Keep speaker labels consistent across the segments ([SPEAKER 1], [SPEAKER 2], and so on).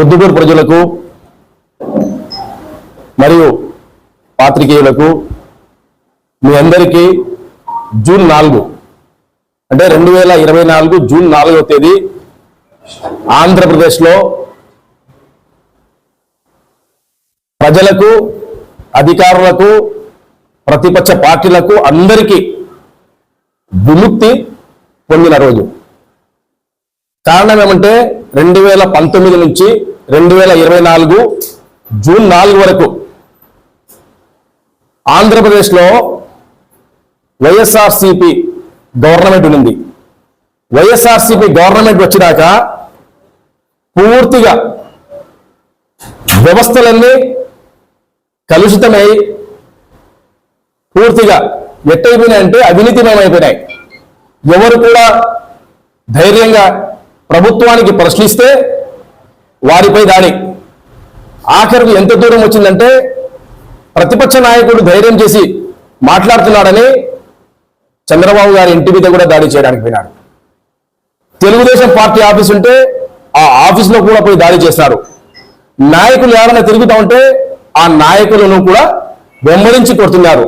[SPEAKER 1] పొద్దుగూరు ప్రజలకు మరియు పాత్రికేయులకు మీ అందరికీ జూన్ నాలుగు అంటే రెండు వేల ఇరవై నాలుగు జూన్ నాలుగవ తేదీ ఆంధ్రప్రదేశ్లో ప్రజలకు అధికారులకు ప్రతిపక్ష పార్టీలకు అందరికీ విముక్తి పొందిన రోజు. కారణం ఏమంటే రెండు వేల పంతొమ్మిది నుంచి రెండు వేల ఇరవై నాలుగు జూన్ నాలుగు వరకు ఆంధ్రప్రదేశ్లో వైఎస్ఆర్సిపి గవర్నమెంట్ ఉంది వైఎస్ఆర్సిపి గవర్నమెంట్ వచ్చినాక పూర్తిగా వ్యవస్థలన్నీ కలుషితమై పూర్తిగా ఎట్టయిపోయినాయంటే అవినీతిమయమైపోయినాయి. ఎవరు కూడా ధైర్యంగా ప్రభుత్వానికి ప్రశ్నిస్తే వారిపై దాడి. ఆఖరికి ఎంత దూరం వచ్చిందంటే ప్రతిపక్ష నాయకుడు ధైర్యం చేసి మాట్లాడుతున్నాడని చంద్రబాబు గారి ఇంటి మీద కూడా దాడి చేయడానికి పోయినాడు తెలుగుదేశం పార్టీ ఆఫీస్ ఉంటే ఆ ఆఫీసులో కూడా పోయి దాడి చేశారు నాయకులు ఎవరైనా తిరుగుతూ ఉంటే ఆ నాయకులను కూడా బొమ్మరించి కొడుతున్నారు.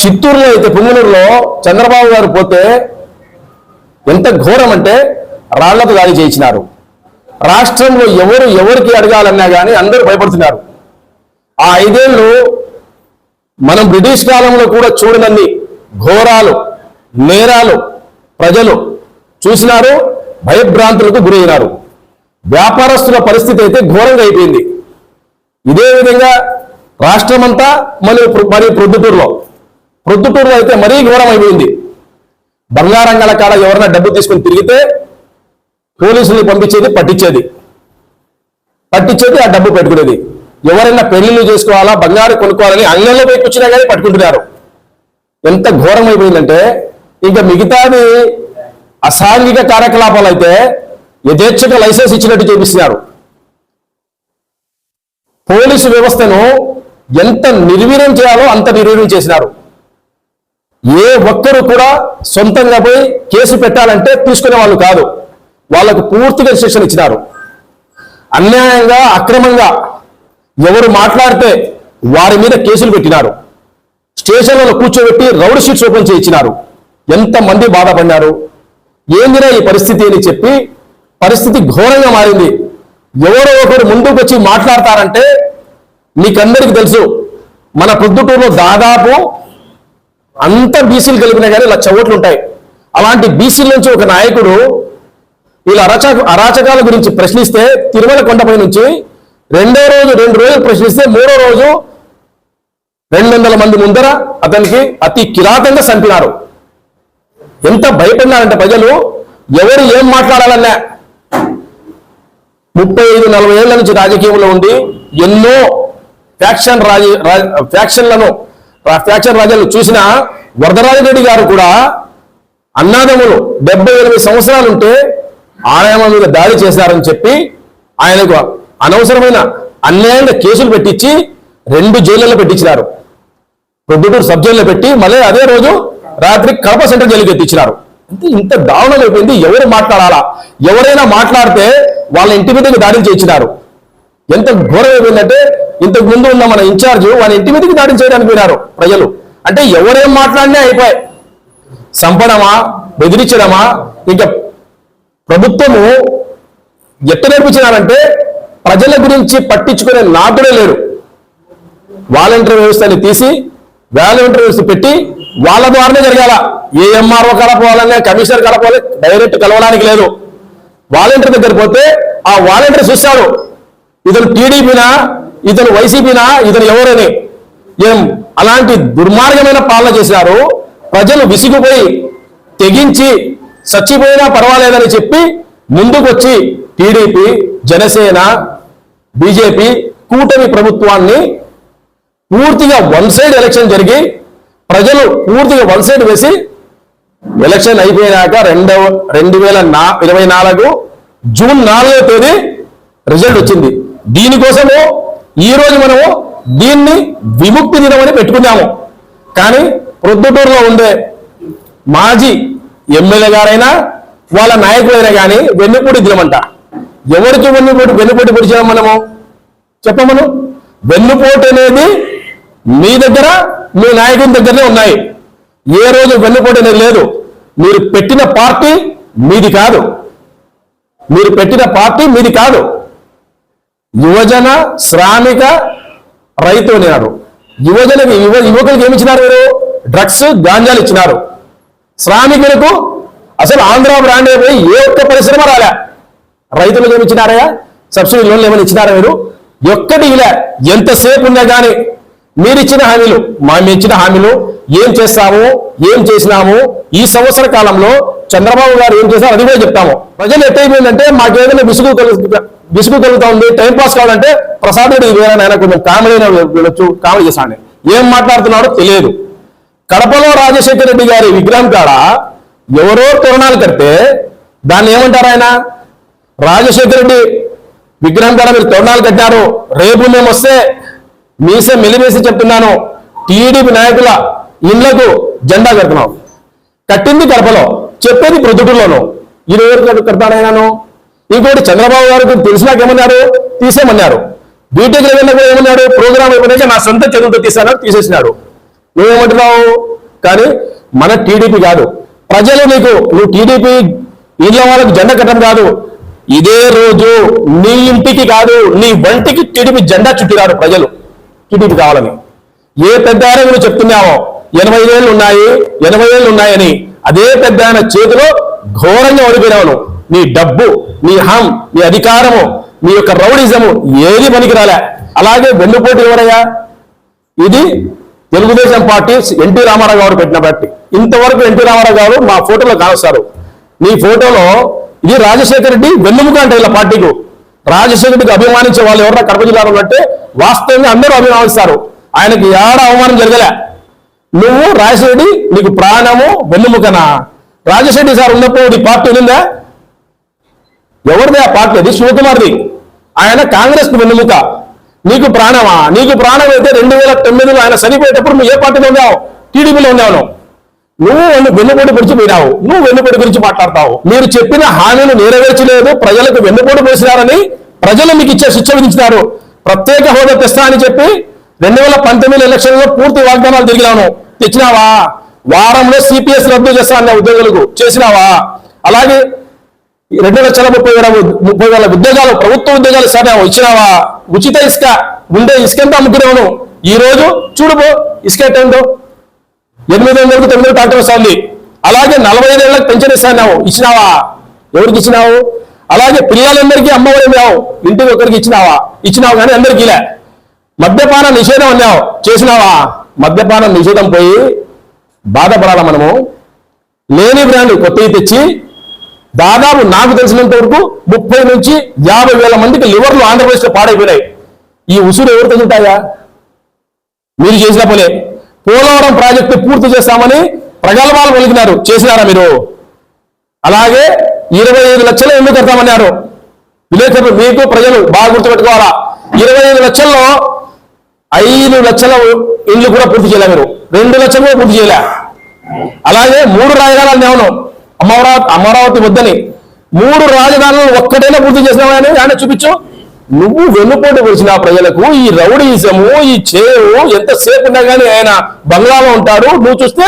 [SPEAKER 1] చిత్తూరులో అయితే పుంగనూరులో చంద్రబాబు గారు పోతే ఎంత ఘోరం అంటే రాళ్ళతో దాడి చేయించినారు. రాష్ట్రంలో ఎవరు ఎవరికి అడగాలన్నా కానీ అందరూ భయపడుతున్నారు. ఆ ఐదేళ్ళు మనం బ్రిటిష్ కాలంలో కూడా చూడనన్ని ఘోరాలు నేరాలు ప్రజలు చూసినారు భయభ్రాంతులకు గురైనారు. వ్యాపారస్తుల పరిస్థితి అయితే ఘోరంగా అయిపోయింది. ఇదే విధంగా రాష్ట్రమంతా మరియు మరియు ప్రొద్దుటూరులో. ప్రొద్దుటూరులో అయితే మరీ ఘోరం అయిపోయింది బంగారంగల కాడ ఎవరైనా డబ్బు తీసుకొని తిరిగితే పోలీసుల్ని పంపించేది పట్టించేది. పట్టించేది ఆ డబ్బు పెట్టుకునేది. ఎవరైనా పెళ్ళిళ్ళు చేసుకోవాలా బంగారు కొనుక్కోవాలని అంగంలో పోయి కూర్చున్నా కానీ పట్టుకుంటున్నారు. ఎంత ఘోరం అయిపోయిందంటే ఇంకా మిగతాది అసాంఘిక కార్యకలాపాలు అయితే యథేచ్ఛగా లైసెన్స్ ఇచ్చినట్టు చూపిస్తున్నారు. పోలీసు వ్యవస్థను ఎంత నిర్వీర్యం చేయాలో అంత నిర్వీర్యం చేసినారు. ఏ ఒక్కరు కూడా సొంతంగా పోయి కేసు పెట్టాలంటే తీసుకునే వాళ్ళు కాదు. వాళ్ళకు పూర్తిగా శిక్షణ ఇచ్చినారు. అన్యాయంగా అక్రమంగా ఎవరు మాట్లాడితే వారి మీద కేసులు పెట్టినారు. స్టేషన్లలో కూర్చోబెట్టి రౌడ్ షీట్స్ ఓపెన్ చేయించినారు. ఎంతమంది బాధపడినారు? ఏందిరా ఈ పరిస్థితి అని చెప్పి పరిస్థితి ఘోరంగా మారింది. ఎవరో ఒకరు ముందుకు వచ్చి మాట్లాడతారంటే మీకందరికీ తెలుసు మన ప్రొద్దుటూరులో దాదాపు అంత బీసీలు కలిపినా కానీ లక్ష ఓట్లు ఉంటాయి. అలాంటి బీసీల నుంచి ఒక నాయకుడు వీళ్ళ అరాచక అరాచకాల గురించి ప్రశ్నిస్తే తిరుమల కొండపై నుంచి రెండో రోజు రెండు రోజులు ప్రశ్నిస్తే మూడో రోజు రెండు వందల మంది ముందర అతనికి అతి కిరాతంగా చంపినారు ఎంత భయపడినారంటే ప్రజలు ఎవరు ఏం మాట్లాడాలన్నా ముప్పై ఐదు నలభై ఏళ్ళ నుంచి రాజకీయంలో ఉండి ఎన్నో ఫ్యాక్షన్ రాజ ఫ్యాక్షన్లను ఫ్రాక్చర్ రాజ్యాలు చూసిన వరదరాజరెడ్డి గారు కూడా అన్నాదములు డెబ్బై ఎనిమిది సంవత్సరాలు ఉంటే ఆయన మీద దాడి చేశారని చెప్పి ఆయనకు అనవసరమైన అన్యాయంగా కేసులు పెట్టించి రెండు జైళ్ళలో పెట్టించినారు. ప్రొద్దుటూరు సబ్ జైల్లో పెట్టి మళ్ళీ అదే రోజు రాత్రి కడప సెంటర్ జైలుకి ఎత్తించినారు. అంటే ఇంత దారుణం అయిపోయింది ఎవరు మాట్లాడాలా? ఎవరైనా మాట్లాడితే వాళ్ళ ఇంటి మీదకి దాడి చేయించినారు. ఎంత ఘోరం అయిపోయిందంటే ఇంతకు ముందు ఉన్న మన ఇన్ఛార్జ్ వాళ్ళ ఇంటి మీదకి దాడి చేయడానికి పోయినారు ప్రజలు. అంటే ఎవరేం మాట్లాడినా అయిపోయాయి. సంపడమా? బెదిరించడమా? ఇంకా ప్రభుత్వము ఎట్ట నేర్పించినారంటే ప్రజల గురించి పట్టించుకునే నాటుడే లేరు. వాలంటీర్ వ్యవస్థని తీసి వాలంటీర్ వ్యవస్థ పెట్టి వాళ్ళ ద్వారానే జరగాల. ఏ ఎంఆర్ఓ కలపాలన్నా కమిషనర్ కలపాలి డైరెక్ట్ కలవడానికి లేదు. వాలంటీర్ దగ్గర పోతే ఆ వాలంటీర్ చూస్తాడు ఇతను టీడీపీనా ఇతను వైసీపీనా ఇతను ఎవరని. ఏం అలాంటి దుర్మార్గమైన పాలన చేశారు ప్రజలు విసిగిపోయి తెగించి చచ్చిపోయినా పర్వాలేదని చెప్పి ముందుకొచ్చి టీడీపీ జనసేన బీజేపీ కూటమి ప్రభుత్వాన్ని పూర్తిగా వన్ సైడ్ ఎలక్షన్ జరిగి ప్రజలు పూర్తిగా వన్ సైడ్ వేసి ఎలక్షన్ అయిపోయినాక రెండవ రెండు వేల నా ఇరవై నాలుగు జూన్ నాలుగో తేదీ రిజల్ట్ వచ్చింది. దీనికోసము ఈ రోజు మనము దీన్ని విముక్తి దినం అని పెట్టుకున్నాము. కానీ ప్రొద్దుటూరులో ఉండే మాజీ ఎమ్మెల్యే గారైనా వాళ్ళ నాయకులైనా కానీ వెన్నుపూడి అంట ఎవరికి వెన్నుపూడి వెన్నుపూడి పొడిచాము మనము? చెప్పమను? వెన్నుపోటు అనేది మీ దగ్గర మీ నాయకుని దగ్గరనే ఉన్నాయి. ఏ రోజు వెన్నుపోటు అనేది లేదు. మీరు పెట్టిన పార్టీ మీది కాదు. మీరు పెట్టిన పార్టీ మీది కాదు. యువజన శ్రామిక రైతు అన్నారు. యువజనకి యువ యువకులకు ఏమి ఇచ్చినారు మీరు డ్రగ్స్ గాంజాలు ఇచ్చినారు. శ్రామికులకు అసలు ఆంధ్ర బ్రాండ్ అయిపోయి ఏ ఒక్క పరిశ్రమ రాలే. రైతులకు ఏమి ఇచ్చినారయ్యా సబ్సిడీ లోన్లు ఏమైనా ఇచ్చినారా మీరు ఒక్కటి ఇలా. ఎంతసేపు ఉన్నా కానీ మీరు ఇచ్చిన హామీలు మా మేము ఇచ్చిన హామీలు ఏం చేస్తాము ఏం చేసినాము? ఈ సంవత్సర కాలంలో చంద్రబాబు గారు ఏం చేశారు అది కూడా చెప్తాము. ప్రజలు ఎట్టయిపోయిందంటే మాకేదైనా విసుగు విసుగుగలుగుతా ఉంది. టైం పాస్ కావాలంటే ప్రసాద్ వేరే ఆయన కొంచెం కామెడీ వినొచ్చు కామెడీ చేశాను ఏం మాట్లాడుతున్నాడో తెలియదు. కడపలో రాజశేఖర రెడ్డి గారి విగ్రహం కాడ ఎవరో తోరణాలు కడితే దాన్ని ఏమంటారు ఆయన? రాజశేఖర రెడ్డి విగ్రహం కాడ మీరు తోరణాలు కట్టారు. రేపు మేము వస్తే మీసే మెలిమేసి చెప్తున్నాను. టీడీపీ నాయకుల ఇళ్ళకు జెండా కడుతున్నాం. కట్టింది కడపలో చెప్పేది ప్రొద్దుటూరులోను. ఇది ఎవరు కడతానైనాను ఇంకోటి చంద్రబాబు గారికి తెలిసినాక ఏమన్నారు తీసేమన్నారు బీటెక్ ఏమైనా కూడా ఏమన్నాడు? ప్రోగ్రామ్ అయిపోయినాక నా సొంత చదువుతో తీసాను తీసేసినాడు. నువ్వేమంటున్నావు? కానీ మన టీడీపీ కాదు. ప్రజలు నీకు నువ్వు టీడీపీ ఇళ్ళ వాళ్ళకి జెండా కట్టడం కాదు. ఇదే రోజు నీ ఇంటికి కాదు నీ వంటికి టీడీపీ జెండా చుట్టిరారు ప్రజలు. టీడీపీ కావాలని. ఏ పెద్ద ఆయన నువ్వు చెప్తున్నావో? ఎనభై ఏళ్ళు ఉన్నాయి ఎనభై ఏళ్ళు ఉన్నాయని. అదే పెద్ద ఆయన చేతిలో ఘోరంగా ఓడిపోయినావు నువ్వు. నీ డబ్బు నీ హం నీ అధికారము నీ యొక్క రౌడిజము ఏది పనికిరాలే. అలాగే వెన్నుపోటు ఎవరయ్యా? ఇది తెలుగుదేశం పార్టీ ఎన్టీ రామారావు గారు పెట్టిన పార్టీ. ఇంతవరకు ఎన్టీ రామారావు గారు మా ఫోటోలో కానొస్తారు. నీ ఫోటోలో ఇది రాజశేఖర రెడ్డి వెన్నుముక అంటే ఇలా పార్టీకు. రాజశేఖర రెడ్డికి అభిమానించే వాళ్ళు ఎవరన్నా కడప జిల్లాలో అంటే వాస్తవంగా అందరూ అభిమానిస్తారు. ఆయనకి ఏడ అవమానం జరగలే. నువ్వు రాజశేఖర రెడ్డి నీకు ప్రాణము వెన్నుముకనా? రాజశేఖర సార్ ఉన్నప్పుడు నీ పార్టీ ఉందా? ఎవరిది ఆ పార్టీ? అది శివకుమార్ది. ఆయన కాంగ్రెస్కు వెన్నుముక. నీకు ప్రాణమా? నీకు ప్రాణం అయితే రెండు వేల తొమ్మిదిలో ఆయన చనిపోయేటప్పుడు నువ్వు ఏ పార్టీలో ఉన్నావు? టీడీపీలో ఉన్నావు. నువ్వు. నువ్వు వెన్నుపోటు గురించి పోయినావు. నువ్వు వెన్నుపోటు గురించి మాట్లాడతావు. మీరు చెప్పిన హామీలు నెరవేర్చలేదు. ప్రజలకు వెన్నుపోటు పోసినారని ప్రజలు మీకు ఇచ్చే శిక్ష విధించినారు. ప్రత్యేక హోదా తెస్తా అని చెప్పి రెండు వేల పంతొమ్మిది ఎలక్షన్లో పూర్తి వాగ్దానాలు తిరిగినాను. తెచ్చినావా? వారంలో సిపిఎస్ రద్దు చేస్తా అన్న ఉద్యోగులకు చేసినావా? అలాగే రెండు లక్షల ముప్పై వేల ముప్పై వేల ఉద్యోగాలు ప్రభుత్వ ఉద్యోగాలు సరే ఇచ్చినావా? ఉచిత ఇసుక ఉండే ఇసుక ఎంత అమ్ముకునేవాను ఈ రోజు చూడుబో ఇసుక ఎంత ఎనిమిది వందలకు తొమ్మిది ట్రాక్టర్ వస్తుంది. అలాగే నలభై ఐదు ఏళ్ళకి పెన్షన్ ఇస్తాను ఇచ్చినావా? ఎవరికి ఇచ్చినావు? అలాగే పిల్లలందరికీ అమ్మఒడి అన్నావు ఇంటికి ఒకరికి ఇచ్చినావా? ఇచ్చినావు కానీ అందరికీ ఇలా. మద్యపాన నిషేధం అన్నావు. చేసినావా? మద్యపాన నిషేధం పోయి బాధపడాల మనము? లేని బ్రాండ్ కొత్తవి తెచ్చి దాదాపు నాకు తెలిసినంత వరకు ముప్పై నుంచి యాభై వేల మందికి లివర్లు ఆంధ్రప్రదేశ్లో పాడైపోయినాయి. ఈ ఉసురు ఎవరు తగ్గుతాయా మీరు చేసిన పనే. పోలవరం ప్రాజెక్టు పూర్తి చేస్తామని ప్రగల్భాలు పలికినారు. చేసినారా మీరు? అలాగే ఇరవై ఐదు లక్షలు ఎందుకు కడతామన్నారు? విలేకరులు మీకు ప్రజలు బాగా గుర్తుపెట్టుకోవాలా? ఇరవై ఐదు లక్షల్లో ఐదు లక్షల ఇండ్లు కూడా పూర్తి చేయలే మీరు. రెండు లక్షలు కూడా పూర్తి చేయలే. అలాగే మూడు రాజధానులు నేవను అమరావతి అమరావతి వద్దని. మూడు రాజధానులు ఒక్కటైనా పూర్తి చేసినావని ఆయన చూపించు. నువ్వు వెన్నుపోటు వచ్చిన ప్రజలకు ఈ రౌడీజము ఈ చేవు ఎంతసేపు ఉన్నా కానీ ఆయన బంగ్లాలో ఉంటాడు. నువ్వు చూస్తే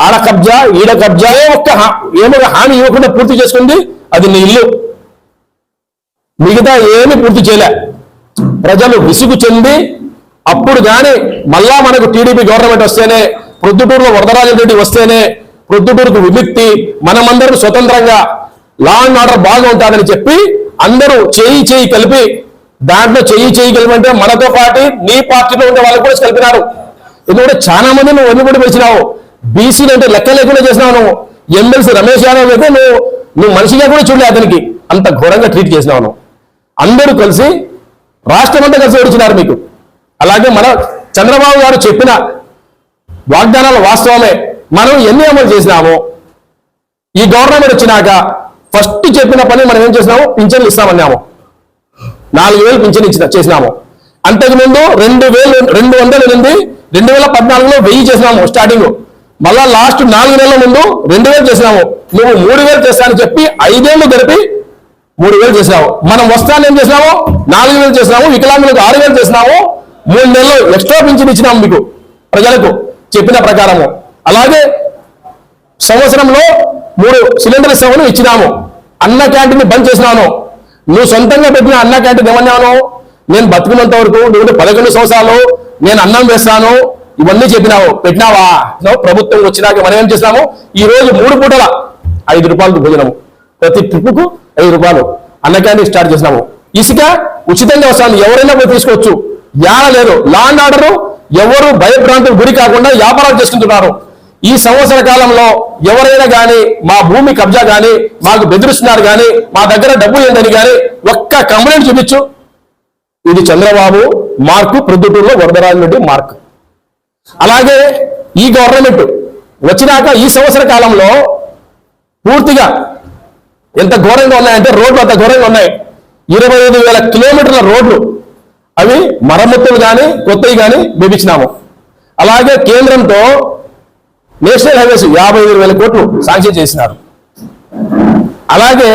[SPEAKER 1] ఆడ కబ్జా ఈడ కబ్జా ఒక్క హా- ఏమో హామీ ఇవ్వకుండా పూర్తి చేసుకుంది. అది నీ ఇల్లు. మిగతా ఏమీ పూర్తి చేయలే. ప్రజలు విసుగు చెంది అప్పుడు కానీ మళ్ళా మనకు టీడీపీ గవర్నమెంట్ వస్తేనే ప్రొద్దుటూరులో వరదరాజరెడ్డి వస్తేనే ప్రొద్దుటూరుకు విముక్తి మనమందరం స్వతంత్రంగా లా అండ్ ఆర్డర్ బాగా ఉంటుందని చెప్పి అందరూ చేయి చేయి కలిపి దాంట్లో చేయి చేయి కలిపంటే మనతో పాటు నీ పార్టీలో ఉండే వాళ్ళు కూడా కలిపినారు. ఎందుకంటే చాలా మంది నువ్వు వెన్నుబడి పెంచినావు బీసీలు అంటే లెక్క లేకుండా చేసినావు నువ్వు. ఎమ్మెల్సీ రమేష్ యాదవ్ అయితే నువ్వు నువ్వు మనిషిగా కూడా చూడలే అతనికి. అంత ఘోరంగా ట్రీట్ చేసినావు నువ్వు. అందరూ కలిసి రాష్ట్రం అంతా కలిసి ఓడిచినారు మీకు. అలాగే మన చంద్రబాబు గారు చెప్పిన వాగ్దానాలు వాస్తవమే. మనం ఎన్ని అమలు చేసినాము ఈ గవర్నమెంట్ వచ్చినాక ఫస్ట్ చెప్పిన పని మనం ఏం చేసినాము పింఛన్లు ఇస్తామన్నాము. నాలుగు వేలు పింఛన్ ఇచ్చిన చేసినాము. అంతకుముందు రెండు వేలు రెండు వందల నుండి రెండు వేల పద్నాలుగులో వెయ్యి చేసినాము స్టార్టింగ్ మళ్ళా లాస్ట్ నాలుగు నెలల ముందు రెండు వేలు చేసినాము. నువ్వు మూడు వేలు చేస్తానని చెప్పి ఐదేళ్ళు గడిపి మూడు వేలు చేసినావు. మనం వస్తాను ఏం చేసినాము? నాలుగు వేలు చేసినాము వికలాంగులకు ఆరు వేలు చేసినాము. మూడు నెలలు ఎక్స్ట్రా పింఛన్ ఇచ్చినాము మీకు ప్రజలకు చెప్పిన ప్రకారము. అలాగే సంవత్సరంలో మూడు సిలిండర్ సేవలు ఇచ్చినాము. అన్న క్యాంటీన్ బంద్ చేసినాను. నువ్వు సొంతంగా పెట్టిన అన్న క్యాంటీన్ ఏమన్నాను నేను బతుకున్నంత వరకు నువ్వు పదకొండు సంవత్సరాలు నేను అన్నం వేస్తాను ఇవన్నీ చెప్పినావు. పెట్టినావా? ప్రభుత్వం వచ్చినాక మనం ఏం చేసినాము? ఈ రోజు మూడు పూటల ఐదు రూపాయలకు భోజనము. ప్రతి ట్రిప్పుకు ఐదు రూపాయలు అన్న క్యాంటీన్ స్టార్ట్ చేసినాము. ఇసుక ఉచితంగా వస్తాను. ఎవరైనా పోయి తీసుకోవచ్చు. యాన లేదు. లా అండ్ ఆర్డర్ ఎవరు భయభ్రాంతులు గురి కాకుండా వ్యాపారాలు చేసుకుంటున్నారు ఈ సంవత్సర కాలంలో ఎవరైనా కానీ మా భూమి కబ్జా కానీ మాకు బెదిరిస్తున్నారు కానీ మా దగ్గర డబ్బు ఏందని కానీ ఒక్క కంప్లైంట్ చూపించు. ఇది చంద్రబాబు మార్కు ప్రొద్దుటూరులో వరదరాజు మార్క్. అలాగే ఈ గవర్నమెంట్ వచ్చినాక ఈ సంవత్సర కాలంలో పూర్తిగా ఎంత ఘోరంగా ఉన్నాయంటే రోడ్లు అంత ఘోరంగా ఉన్నాయి. ఇరవై ఐదు వేల కిలోమీటర్ల రోడ్లు. అవి మరమ్మతులు కానీ కొత్తవి కానీ వేపించినాము అలాగే కేంద్రంతో నేషనల్ హైవేస్ యాభై ఐదు వేల కోట్లు శాంక్షన్ చేసినారు. అలాగే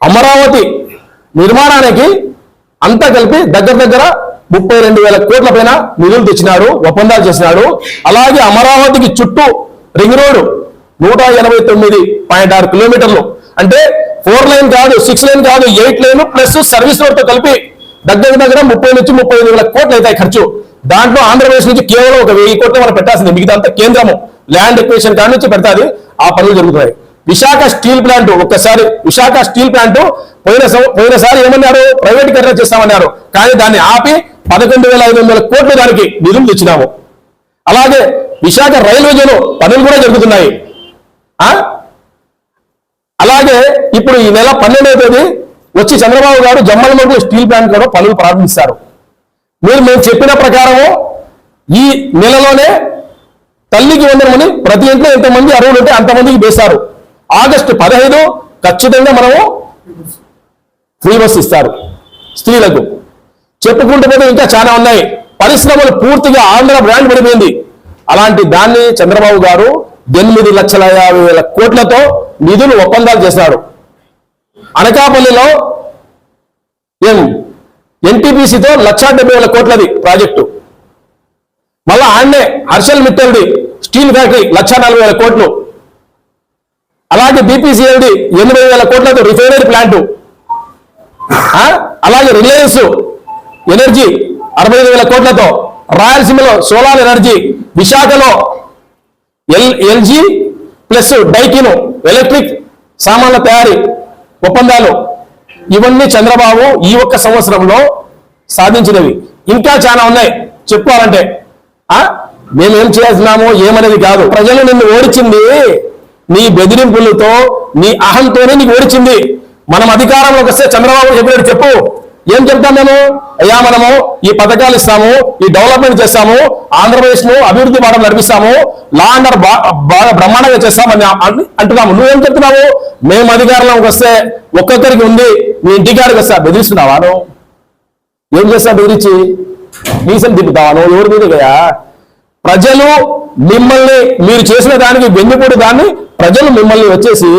[SPEAKER 1] అమరావతి నిర్మాణానికి అంతా కలిపి దగ్గర దగ్గర ముప్పై రెండు వేల కోట్ల పైన నిధులు తెచ్చినారు ఒప్పందాలు చేసినాడు అలాగే అమరావతికి చుట్టూ రింగ్ రోడ్ నూట ఎనభై తొమ్మిది పాయింట్ ఆరు కిలోమీటర్లు. అంటే ఫోర్ లైన్ కాదు సిక్స్ లైన్ కాదు ఎయిట్ లైన్ ప్లస్ సర్వీస్ రోడ్తో కలిపి దగ్గర దగ్గర ముప్పై నుంచి ముప్పై ఐదు వేల కోట్లు అవుతాయి ఖర్చు. దాంట్లో ఆంధ్రప్రదేశ్ నుంచి కేవలం ఒక వెయ్యి కోట్లు మనం పెట్టాల్సింది. మిగతా అంతా కేంద్రము. ల్యాండ్ ఎక్వేషన్ కాడి నుంచి పెడతాది. ఆ పనులు జరుగుతున్నాయి. విశాఖ స్టీల్ ప్లాంట్ ఒక్కసారి విశాఖ స్టీల్ ప్లాంట్ పోయిన పోయినసారి ఏమన్నారు? ప్రైవేటీకరణ చేస్తామన్నారు. కానీ దాన్ని ఆపి పదకొండు వేల ఐదు వందల కోట్లు దానికి నిధులు తెచ్చినాము. అలాగే విశాఖ రైల్వే జోన్ పనులు కూడా జరుగుతున్నాయి. ఆ? అలాగే ఇప్పుడు ఈ నెల పన్నెండవ తేదీ వచ్చి చంద్రబాబు గారు జమ్మలమడుగు స్టీల్ ప్లాంట్ కూడా పనులు ప్రారంభిస్తారు. మీరు మేము చెప్పిన ప్రకారము ఈ నెలలోనే తల్లికి వందనమని ప్రతి ఇంట్లో ఎంతమంది అరువులు ఉంటే అంతమందికి వేస్తారు. ఆగస్టు పదహైదు ఖచ్చితంగా మనము ఫ్రీ బస్ ఇస్తారు స్త్రీలకు. చెప్పుకుంటూ పోతే ఇంకా చాలా ఉన్నాయి. పరిశ్రమలు పూర్తిగా ఆంధ్ర బ్రాండ్ పడిపోయింది. అలాంటి దాన్ని చంద్రబాబు గారు ఎనిమిది లక్షల యాభై వేల కోట్లతో నిధులు ఒప్పందాలు చేశారు. అనకాపల్లిలో ఏం? ఎన్టీపీసీతో లక్షా డెబ్బై వేల కోట్లది ప్రాజెక్టు. మళ్ళా ఆడనే హర్షల్ మిట్టల్ది స్టీల్ ఫ్యాక్టరీ లక్ష నలభై వేల కోట్లు. అలాగే బీపీసీఎల్ది ఎనభై వేల కోట్లతో రిఫైనరీ ప్లాంటు. అలాగే రిలయన్స్ ఎనర్జీ అరవై ఐదు వేల కోట్లతో రాయలసీమలో సోలార్ ఎనర్జీ విశాఖలో L LG plus Daikin electric సామాన్ల తయారీ ఒప్పందాలు. ఇవన్నీ చంద్రబాబు ఈ ఒక్క సంవత్సరంలో సాధించినవి. ఇంకా చాలా ఉన్నాయి. చెప్పుకోవాలంటే ఆ? మేమేం చేస్తున్నాము ఏమనేది కాదు. ప్రజలు నిన్ను ఓడిచింది నీ బెదిరింపులతో నీ అహంతోనే నీకు ఓడిచింది. మనం అధికారంలోకి వస్తే చంద్రబాబు చెప్పినట్టు చెప్పు. ఏం చెప్తాం మేము? అయ్యా మనము ఈ పథకాలు ఇస్తాము ఈ డెవలప్మెంట్ చేస్తాము ఆంధ్రప్రదేశ్ను అభివృద్ధి మార్గం నడిపిస్తాము లా అండర్ బాగా బ్రహ్మాండంగా చేస్తామని అంటున్నాము. నువ్వేం చెప్తున్నావు? మేము అధికారంలోకి వస్తే ఒక్కొక్కరికి ఉంది నీ ఇంటికాడికి వస్తా బెదిరిస్తున్నావా నువ్వు? ఏం చేస్తా బెదిరించి? మీసం తిప్పుతావా నువ్వు? ఎవరి మీద కదా? ప్రజలు మిమ్మల్ని మీరు చేసిన దానికి వెన్నుపూడి దాన్ని ప్రజలు మిమ్మల్ని వచ్చేసి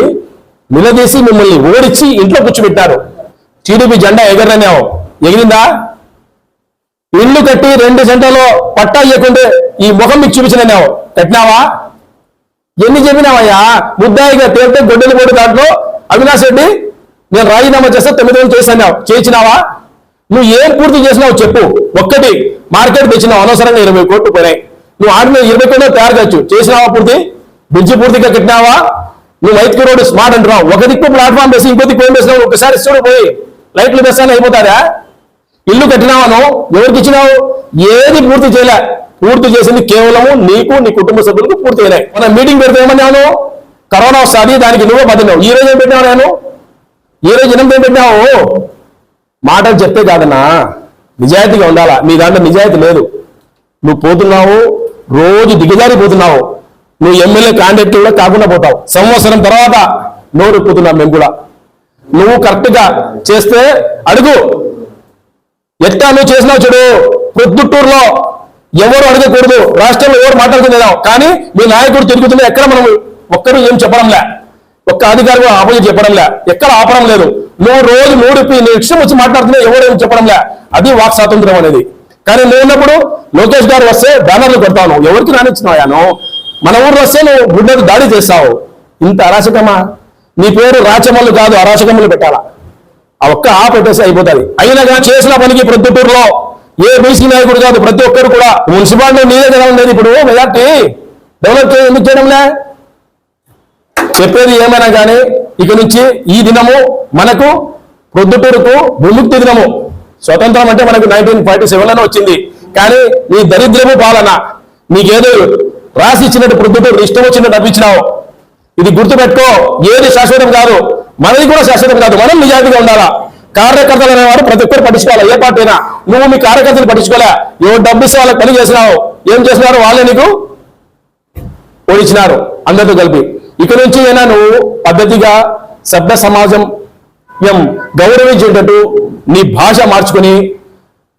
[SPEAKER 1] నిలదీసి మిమ్మల్ని ఓడించి ఇంట్లో కూర్చోబెట్టారు. టీడీపీ జెండా ఎగరనేవు. ఎగిరిందా? ఇల్లు కట్టి రెండు సెంటర్లో పట్టా ఇవ్వకుంటే ఈ ముఖం మీకు చూపించినావు కట్టినావా? ఎన్ని చెప్పినావయ్యా? ముద్దాయిగా తేలితే గొడ్డలు పోటీ దాంట్లో. అవినాష్ రెడ్డి నేను రాజీనామా చేస్తే తొమ్మిది రోజులు చేసినావు చేసినావా నువ్వు ఏం పూర్తి చేసినావు చెప్పు. ఒక్కటి మార్కెట్ తెచ్చినావు. అనవసరంగా ఇరవై కోట్లు పోయినాయి. నువ్వు ఆడిన ఇరవై కోట్లు తయారు చేయొచ్చు చేసినావా పూర్తి? బ్రిడ్జి పూర్తిగా కట్టినావా? నువ్వు వైద్య రోడ్డు స్మార్ట్ అంటున్నావు. ఒక దిక్కు ప్లాట్ఫామ్ వేసి ఇంకో దిక్కు ఏం వేసినావు ఒకసారి చూడు పోయి. లైట్లు వేస్తాను అయిపోతారా ఇల్లు కట్టినావాను ఎవరికి ఇచ్చినావు ఏది పూర్తి చేయలే. పూర్తి చేసింది కేవలము నీకు నీ కుటుంబ సభ్యులకు పూర్తి అయినాయి మనం మీటింగ్ పెడితే ఏమన్నాను కరోనా వస్తుంది దానికి నువ్వే బదిలినావు ఈ రోజు ఏం పెట్టినావు నేను? ఈ రోజు ఎనిమిది ఏం పెట్టినావు? మాటలు చెప్తే కాదన్నా. నిజాయితీగా ఉండాలా? నీ దాంట్లో నిజాయితీ లేదు. నువ్వు పోతున్నావు రోజు దిగజారిపోతున్నావు. నువ్వు ఎమ్మెల్యే క్యాండిడేట్ కూడా కాకుండా పోతావు. సంవత్సరం తర్వాత నోరు ఎక్కుతున్నావు మేము కూడా. నువ్వు కరెక్ట్గా చేస్తే అడుగు. ఎట్టా నువ్వు చేసినావు చూడు. ప్రొద్దుటూరులో ఎవరు అడగకూడదు. రాష్ట్రంలో ఎవరు మాట్లాడుతున్నారు కానీ మీ నాయకుడు తిరుగుతుంది ఎక్కడ మనం ఒక్కరు ఏం చెప్పడంలే. ఒక్క అధికారి కూడా ఆపోజిట్ చెప్పడంలే. ఎక్కడ ఆపడం లేదు. నువ్వు రోజు మూడు నీ ఇష్టం వచ్చి మాట్లాడుతున్నా ఎవరు ఏం చెప్పడంలే. అది వాక్ స్వాతంత్రం అనేది. కానీ నువ్వు లోకేష్ గారు వస్తే బ్యానర్లు కొడతాను ఎవరికి రానిచ్చినాయాను మన ఊరు వస్తే నువ్వు గుడ్డకు దాడి చేస్తావు. ఇంత అరాచకమా? నీ పేరు రాచమల్లు కాదు అరాచకములు పెట్టాలా? ఆ ఒక్క ఆ పెట్టేసి అయిపోతుంది. అయినా కానీ చేసిన పనికి ప్రొద్దుటూరులో ఏ బీసీ నాయకుడు కాదు ప్రతి ఒక్కరు కూడా మున్సిపాలిటీ నీదే కదా ఉండేది ఇప్పుడు మెజార్టీ డెవలప్ చేయ ఎందుకు చేయడంలే? చెప్పేది ఏమైనా కానీ ఇక నుంచి ఈ దినము మనకు ప్రొద్దుటూరుకు విముక్తి దినము. స్వతంత్రం అంటే మనకు నైన్టీన్ ఫార్టీ సెవెన్ వచ్చింది. కానీ నీ దరిద్రము పాలన నీకేదో రాసి ఇచ్చినట్టు ప్రొద్దుటూరు ఇష్టం వచ్చినట్టు అనిపించినావు. ఇది గుర్తుపెట్టుకో. ఏది శాశ్వతం కాదు. మనది కూడా శాశ్వతం కాదు. మనం నిజాయితీగా ఉండాలా? కార్యకర్తలు అనేవారు ప్రతి ఒక్కరు పట్టించుకోవాలి? ఏ పార్టీ అయినా నువ్వు మీ కార్యకర్తలు పట్టించుకోలే. ఎవరు డబ్బు వాళ్ళకి పని చేసినావు. ఏం చేసినారు? వాళ్ళే నీకు ఓడించినారు అందరితో కలిపి. ఇక నుంచి అయినా నువ్వు పద్ధతిగా సభ్య సమాజం ఎం గౌరవించేటట్టు నీ భాష మార్చుకొని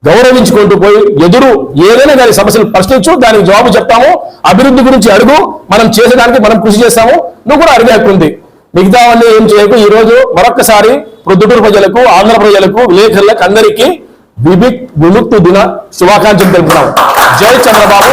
[SPEAKER 1] గౌరవించుకుంటూ పోయి ఎదురు ఏదైనా దాని సమస్యలు ప్రశ్నించు దానికి జవాబు చెప్తాము. అభివృద్ధి గురించి అడుగు. మనం చేసేదానికి మనం కృషి చేస్తాము. నువ్వు కూడా అడిగే హక్కు ఉంది. ఏం చేయకు. ఈ రోజు మరొక్కసారి ప్రొద్దుటూరు ప్రజలకు ఆంధ్ర ప్రజలకు విలేకరులకు అందరికీ విముక్ విముక్తి దిన శుభాకాంక్షలు తెలుపుతున్నాం. జై చంద్రబాబు.